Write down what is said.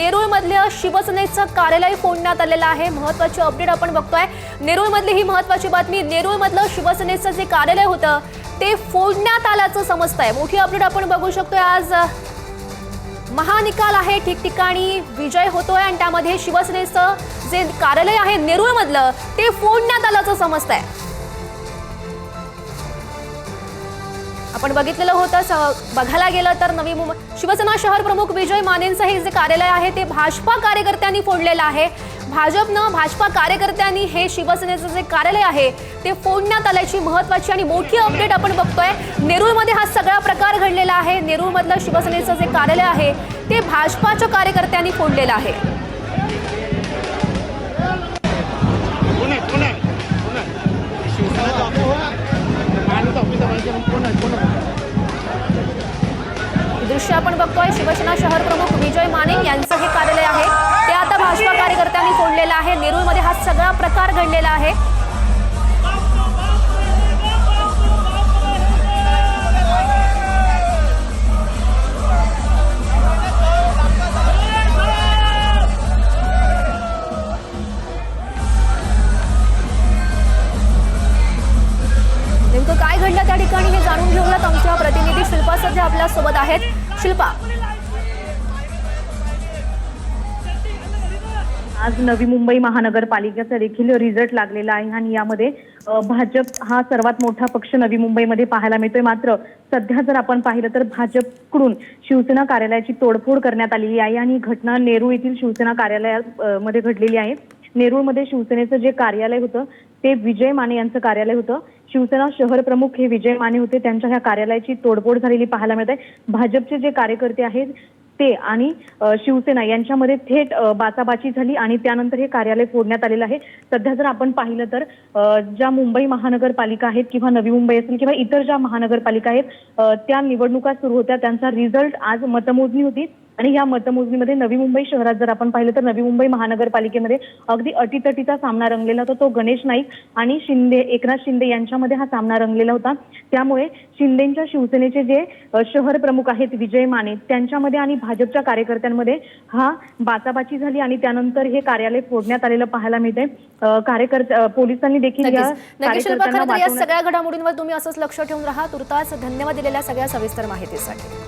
नेरूळमधलं शिवसेनेचं कार्यालय फोडण्यात आलेलं आहे. महत्वाची अपडेट आपण बघतोय. नेरूळ मधली ही महत्वाची बातमी नेरूळमधलं शिवसेनेचं जे कार्यालय होतं ते फोडण्यात आल्याचं समजतंय. मोठी अपडेट आपण बघू शकतोय. आज महानिकाल आहे. ठिकठिकाणी विजय होतोय आणि त्यामध्ये शिवसेनेचं जे कार्यालय आहे नेरूळमधलं ते फोडण्यात आल्याचं समजतंय. आपण बघितलेलं होतं स- बघायला गेलं तर नवी मुंबई शिवसेना शहर प्रमुख विजय मानेंचं हे जे कार्यालय आहे ते भाजपा कार्यकर्त्यांनी फोडलेलं आहे. भाजपनं भाजपा कार्यकर्त्यांनी हे शिवसेनेचं जे कार्यालय आहे ते फोडण्यात आल्याची महत्वाची आणि मोठी अपडेट आपण बघतोय. नेरूळमध्ये हा सगळा प्रकार घडलेला आहे. नेरूळमधलं शिवसेनेचं जे कार्यालय आहे ते भाजपाच्या कार्यकर्त्यांनी फोडलेलं आहे. दृश्य आपण बघतोय. शिवसेना शहर प्रमुख विजय माने यांचं हे कार्यालय आहे. ते आता भाजपा कार्यकर्त्यांनी फोडलेलं आहे. नेरूळमध्ये हा सगळा प्रकार घडलेला आहे. सध्या आपल्यासोबत आहेत. शिल्पा. आज नवी मुंबई महानगरपालिकेचा देखील रिझल्ट लागलेला आहे आणि यामध्ये भाजप हा सर्वात मोठा पक्ष नवी मुंबईमध्ये पाहायला मिळतोय. मात्र सध्या जर आपण पाहिलं तर भाजपकडून शिवसेना कार्यालयाची तोडफोड करण्यात आलेली आहे आणि घटना नेरूळ येथील शिवसेना कार्यालयात मध्ये घडलेली आहे. नेरूळमध्ये शिवसेनेचं जे कार्यालय होतं ते विजय माने यांचं कार्यालय होतं. शिवसेना शहर प्रमुख हे विजय माने होते. त्यांच्या ह्या कार्यालयाची तोडफोड झालेली पाहायला मिळत आहे. भाजपचे जे कार्यकर्ते आहेत ते आणि शिवसेना यांच्यामध्ये थेट बाचाबाची झाली आणि त्यानंतर हे कार्यालय फोडण्यात आलेलं आहे. सध्या जर आपण पाहिलं तर ज्या मुंबई महानगरपालिका आहेत किंवा नवी मुंबई असेल किंवा इतर ज्या महानगरपालिका आहेत त्या निवडणुका सुरू होत्या. त्यांचा रिझल्ट आज मतमोजणी होती. आणि या मतमोजणीमध्ये नवी मुंबई शहरात जर आपण पाहिलं तर नवी मुंबई महानगरपालिकेमध्ये अगदी अटीतटीचा सामना रंगलेला होता. तो गणेश नाईक आणि शिंदे एकनाथ शिंदे यांच्यामध्ये हा सामना रंगलेला होता. त्यामुळे शिंदेच्या शिवसेनेचे जे शहर प्रमुख आहेत विजय माने त्यांच्यामध्ये आणि भाजपच्या कार्यकर्त्यांमध्ये हा बाचाबाची झाली आणि त्यानंतर हे कार्यालय फोडण्यात आलेलं पाहायला मिळते कार्यकर्ते पोलिसांनी देखील या सगळ्या घडामोडींवर तुम्ही असंच लक्ष ठेवून राहा. तुर्तास धन्यवाद दिलेल्या सगळ्या सविस्तर माहितीसाठी.